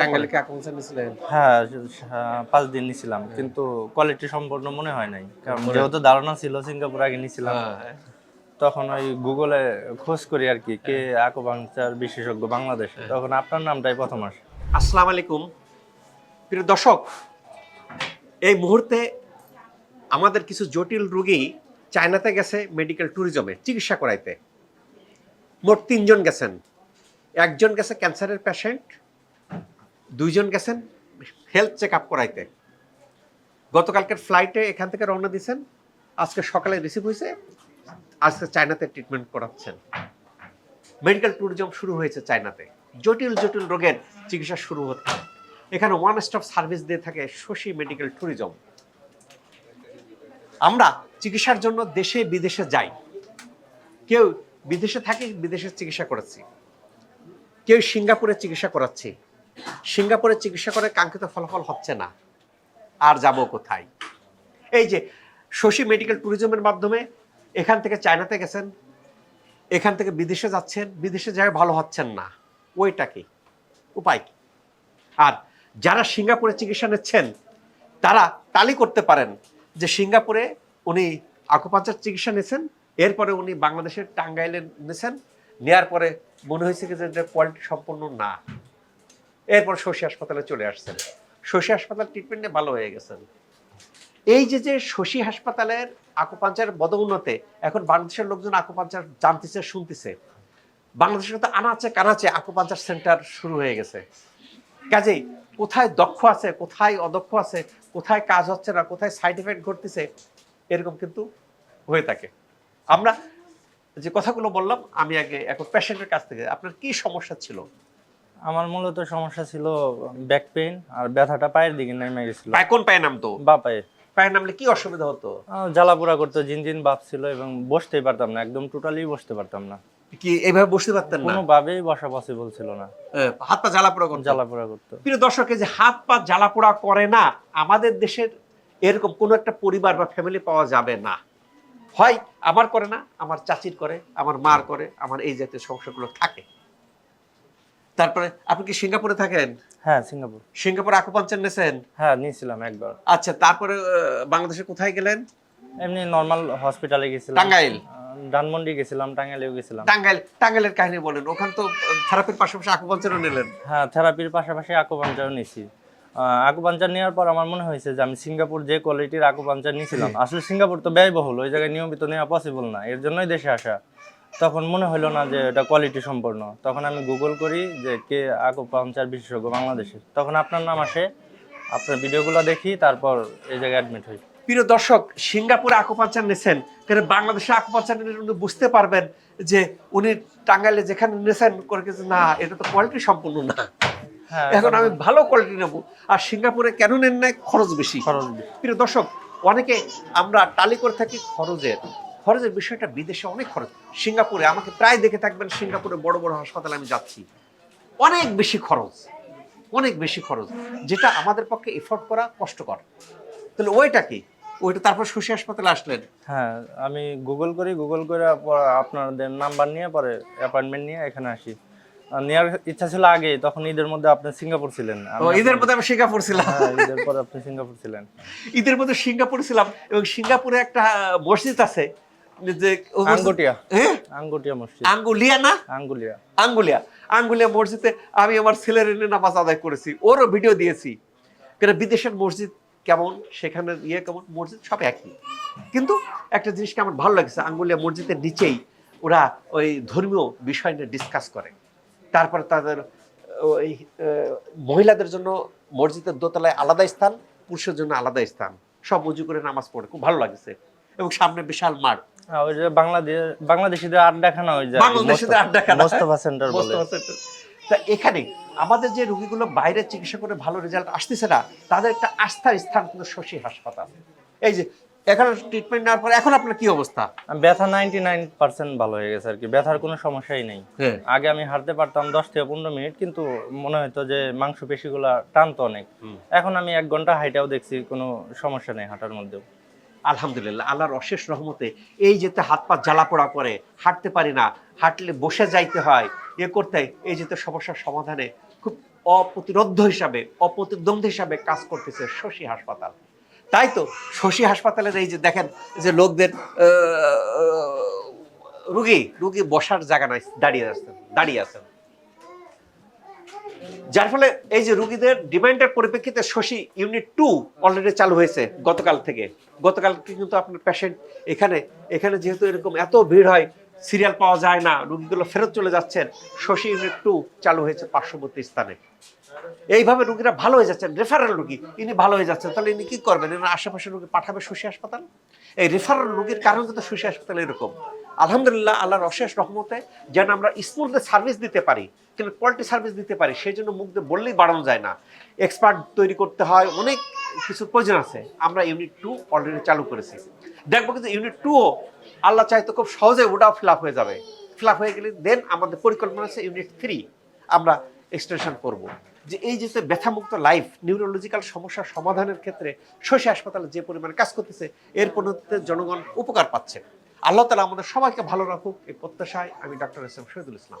টাঙ্গাইলে কি আকাঙ্ক্ষা নিয়েছিলেন হ্যাঁ পাঁচ দিন নিছিলাম কিন্তু কোয়ালিটি সম্পূর্ণ মনে হয় নাই কারণ যেহেতু ধারণা ছিল সিঙ্গাপুর আগে নিছিলাম। হ্যাঁ। তখন ওই গুগলে খোঁজ করি আর কি কে আকুপাংচার বিশেষজ্ঞ বাংলাদেশে তখন আপনার নামটাই প্রথম আসে। আসসালামু আলাইকুম। প্রিয় দর্শক এই মুহূর্তে আমাদের কিছু জটিল রোগী চায়নাতে গেছে মেডিকেল ট্যুরিজমে চিকিৎসা করাইতে। মোট তিনজন গেছেন। একজন গেছে ক্যান্সারের পেশেন্ট দুইজন গেছেন হেলথ চেক আপ করাইতে। গতকালকের ফ্লাইটে এখান থেকে রওনা দিয়েছেন আজকে সকালে রিসিভ হয়েছে আজকে চায়নাতে ট্রিটমেন্ট করাচ্ছেন। মেডিকেল ট্যুরিজম শুরু হয়েছে চায়নাতে। জটিল জটিল রোগের চিকিৎসা শুরু হচ্ছে। এখানে ওয়ান স্টপ সার্ভিস দিয়ে থাকে শশী মেডিকেল ট্যুরিজম আমরা চিকিৎসার জন্য দেশে, বিদেশে যাই। কেউ বিদেশে থাকে, বিদেশে চিকিৎসা করাচ্ছি। কেউ সিঙ্গাপুরে চিকিৎসা করাচ্ছি। সিঙ্গাপুরে চিকিৎসা করে কাঙ্ক্ষিত ফলাফল হচ্ছে না। আর যাব কোথায়? এই যে শশী মেডিকেল ট্যুরিজমের মাধ্যমে এখান থেকে চায়নাতে গেছেন, এখান থেকে বিদেশে যাচ্ছেন, বিদেশে যায় ভালো হচ্ছেন না। ওইটা কি? উপায় কি? আর যারা সিঙ্গাপুরে চিকিৎসা নিচ্ছেন, তারা তালি করতে পারেন যে সিঙ্গাপুরে উনি আকুপাঞ্চার চিকিৎসা নিয়েছেন, এরপরে উনি বাংলাদেশের টাঙ্গাইলে নিয়েছেন নেওয়ার পরে মনে হয়েছে যে কোয়ালিটি সম্পূর্ণ না। এরপর শশী হাসপাতালে চলে আসছেন। শশী হাসপাতাল ট্রিটমেন্টে ভালো হয়ে গেছেন। এই যে যে শশী হাসপাতালের আকুপাঞ্চার বদউন্নতে এখন বাংলাদেশের লোকজন আকুপাঞ্চার জানতেছে, শুনতেছে। বাংলাদেশের তো আনাচে কানাচে আকুপাঞ্চার সেন্টার শুরু হয়ে গেছে। কাজেই কোথায় দক্ষ আছে, কোথায় অদক্ষ আছে, কোথায় কাজ হচ্ছে না, কোথায় সাইড এফেক্ট ঘটতেছে, এরকম কিন্তু হয়ে থাকে। আমরা যে কথাগুলো বললাম, আমি আগে এখন পেশেন্টের কাছ থেকে, আপনার কি সমস্যা ছিল? আমার মূলত সমস্যা ছিল ব্যাক পেইন আর ব্যথাটা পায়ের দিকে নেমে গেছিল। পায়ে কোন পায়ে নামতো? বা পায়ে। পায়ে নামলে কি অসুবিধা হতো? জ্বালাপোড়া করতো জিনজিন ভাব ছিল এবং বসতেই পারতাম না একদম টোটালি বসতে পারতাম না। কি এইভাবে বসতে পারতেন না? কোনোভাবেই বসা পসিবল ছিল না। হাত পা জ্বালা পোড়া করতো? জ্বালাপোড়া করতো। প্রিয় দর্শক যে হাত পা জ্বালা পোড়া করে না আমাদের দেশের এরকম কোনো একটা পরিবার বা ফ্যামিলি পাওয়া যাবে না। হয় আমার করে না আমার চাচির করে আমার মার করে আমার এই জাতীয় সমস্যাগুলো থাকে। তারপরে আপনি কি সিঙ্গাপুরে থাকেন? হ্যাঁ সিঙ্গাপুর। Singapore acupuncture নেছেন? হ্যাঁ নিয়েছিলাম একবার। আচ্ছা তারপরে বাংলাদেশে কোথায় গেলেন? এমনি নর্মাল হসপিটালে গেছিলাম। টাঙ্গাইল। আহ, ধানমন্ডি গেছিলাম টাঙ্গাইলেও গেছিলাম। টাঙ্গাইল টাঙ্গাইলের কাহিনী বলেন। ওখান তো থেরাপির পাশাপাশি আকুপাঞ্চারও নিলেন। হ্যাঁ থেরাপির পাশাপাশি আকুপাঞ্চারও নিছি। আকুপাঞ্চার নেওয়ার পর আমার মনে হয়েছে যে আমি সিঙ্গাপুর যে কোয়ালিটির আকুপাঞ্চার নিয়েছিলাম আসলে সিঙ্গাপুর তো ব্যয়বহুল ওই জায়গায় নিয়মিত নেওয়া পসিবল না। এর জন্যই দেশে আসা। তখন মনে হলো না যে এটা কোয়ালিটি সম্পন্ন। তখন আমি গুগল করি যে কে আকুপাঞ্চার বিশেষজ্ঞ বাংলাদেশে তখন আপনার নাম আসে আপনার ভিডিওগুলো দেখি তারপর এই জায়গায় অ্যাডমিট হই। প্রিয় দর্শক সিঙ্গাপুরে আকুপাঞ্চার নিয়েছেন কিন্তু বাংলাদেশে আকুপাঞ্চার উনি বুঝতে পারবেন যে উনি টাঙ্গাইলে যেখানে নিয়েছেন করে না এটা তো কোয়ালিটি সম্পূর্ণ না। হ্যাঁ এখন আমি ভালো কোয়ালিটি নেব। আর সিঙ্গাপুরে কেন নেন না খরচ বেশি। খরচ। প্রিয় দর্শক অনেকে আমরা টালি করে থাকি খরচের। খরচের বিষয়টা বিদেশে অনেক খরচ। সিঙ্গাপুরে আমাকে প্রায় দেখে থাকবেন সিঙ্গাপুরে বড় বড় হাসপাতালে আমি যাচ্ছি। অনেক বেশি খরচ অনেক বেশি খরচ যেটা আমাদের পক্ষে এফোর্ড করা কষ্টকর। তাহলে ওইটা কি? ওইটা তারপর শশী হাসপাতালে আসলেন। হ্যাঁ আমি গুগল করি গুগল করে আপনাদের নাম্বার নিয়ে পরে অ্যাপয়েন্টমেন্ট নিয়ে এখানে আসি। নেওয়ার ইচ্ছা ছিল আগে তখন ঈদের মধ্যে আপনি সিঙ্গাপুর ছিলেন। ঈদের মধ্যে আমি সিঙ্গাপুর ছিলাম। হ্যাঁ ঈদের পরে আপনি সিঙ্গাপুর ছিলেন। ঈদের মধ্যে সিঙ্গাপুর ছিলাম এবং সিঙ্গাপুরে একটা মসজিদ আছে যে আঙ্গুটিয়া। হ্যাঁ আঙ্গুটিয়া মসজিদ। আঙ্গুলিয়া না? আঙ্গুলিয়া। আঙ্গুলিয়া। আঙ্গুলিয়া মসজিদে আমি আমার ছেলের এনে নামাজ আদায় করেছি। ওরও ভিডিও দিয়েছি। কেন বিদেশের মসজিদ কেমন? সেখানে ইয়ে কেমন? মসজিদ সব একই। কিন্তু একটা জিনিসকে আমার ভালো লাগছে আঙ্গুলিয়া মসজিদের নিচেই ওরা ওই ধর্মীয় বিষয় নিয়ে ডিসকাস করে। তারপরে তাদের ওই মহিলাদের জন্য মসজিদের দোতলায় আলাদা স্থান পুরুষের জন্য আলাদা স্থান। সব উজু করে নামাজ পড়ে। খুব ভালো লাগছে। এবং সামনে বিশাল মাঠ। ওই যে বাংলাদেশ বাংলাদেশিদের আড্ডাখানা ওই যে বাংলাদেশিদের আড্ডাখানা। মোস্তফা সেন্টার বলে। সেন্টার। তা এখানে আমাদের যে রোগীগুলো বাইরে চিকিৎসা করে ভালো রেজাল্ট আসতেছে না তাদের একটা আস্থার স্থান কিন্তু শশী হাসপাতাল। এই যে এখানে ট্রিটমেন্ট নেওয়ার পর এখন আপনার কি অবস্থা? ব্যথা নাইনটি নাইন পার্সেন্ট ভালো হয়ে গেছে আর কি। ব্যথার কোনো সমস্যাই নেই। হ্যাঁ। আগে আমি হাঁটতে পারতাম দশ থেকে পনেরো মিনিট কিন্তু মনে হতো যে মাংস পেশিগুলা টানতো অনেক। এখন আমি এক ঘণ্টা হাইটাও দেখছি কোনো সমস্যা নেই হাঁটার মধ্যেও। আলহামদুলিল্লাহ, আল্লাহর অশেষ রহমতে এই যেতে হাত পা জ্বালা পোড়া করে, হাঁটতে পারি না, হাঁটলে বসে যাইতে হয় ইয়ে করতে এই যেতে সমস্যার সমাধানে খুব অপ্রতিরোধ্য হিসাবে, অপ্রতিদ্বন্দ্বী হিসাবে কাজ করতেছে শশী হাসপাতাল। তাই তো, শশী হাসপাতালের এই যে দেখেন যে লোকদের রুগী রুগী বসার জায়গা নাই, দাঁড়িয়ে আছেন দাঁড়িয়ে আছেন। যার ফলে এই যে রুগীদের ডিমান্ডের পরিপ্রেক্ষিতে শশী ইউনিট টু অলরেডি চালু হয়েছে গতকাল থেকে। গতকাল কিন্তু আপনার পেশেন্ট এখানে এখানে যেহেতু এরকম এত ভিড় হয় সিরিয়াল পাওয়া যায় না, রুগীগুলো ফেরত চলে যাচ্ছেন, শশী ইউনিট টু চালু হয়েছে পার্শ্ববর্তী স্থানে। এইভাবে রুগীরা ভালো হয়ে যাচ্ছেন রেফারেল রুগী, ইনি ভালো হয়ে যাচ্ছেন। তাহলে ইনি কি করবেন? এনার আশেপাশে রুগী পাঠাবে শশী হাসপাতাল? এই রেফারেল রুগীর কারণ কিন্তু শশী হাসপাতাল এরকম। আলহামদুলিল্লাহ, আল্লাহর অশেষ রহমতে যেন আমরা স্মুথলি সার্ভিস দিতে পারি, কিন্তু কোয়ালিটি সার্ভিস দিতে পারি সেই জন্য মুখ দিয়ে বললেই বাড়ানো যায় না। এক্সপার্ট তৈরি করতে হয়, অনেক কিছু প্রয়োজন আছে। আমরা ইউনিট টু অলরেডি চালু করেছি। দেখব কিন্তু ইউনিট টুও আল্লাহ চাইতো খুব সহজে ওটাও ফিল হয়ে যাবে। ফিল হয়ে গেলে দেন আমাদের পরিকল্পনা আছে ইউনিট থ্রি আমরা এক্সটেনশন করব। যে এই যে ব্যথামুক্ত লাইফ নিউরোলজিক্যাল সমস্যার সমাধানের ক্ষেত্রে শশী হাসপাতালে যে পরিমাণে কাজ করতেছে, এর পরিণতিতে জনগণ উপকার পাচ্ছে। আল্লাহ তালা আমাদের সবাইকে ভালো রাখুক এই প্রত্যাশায় আমি doctor S M Shahidul Islam.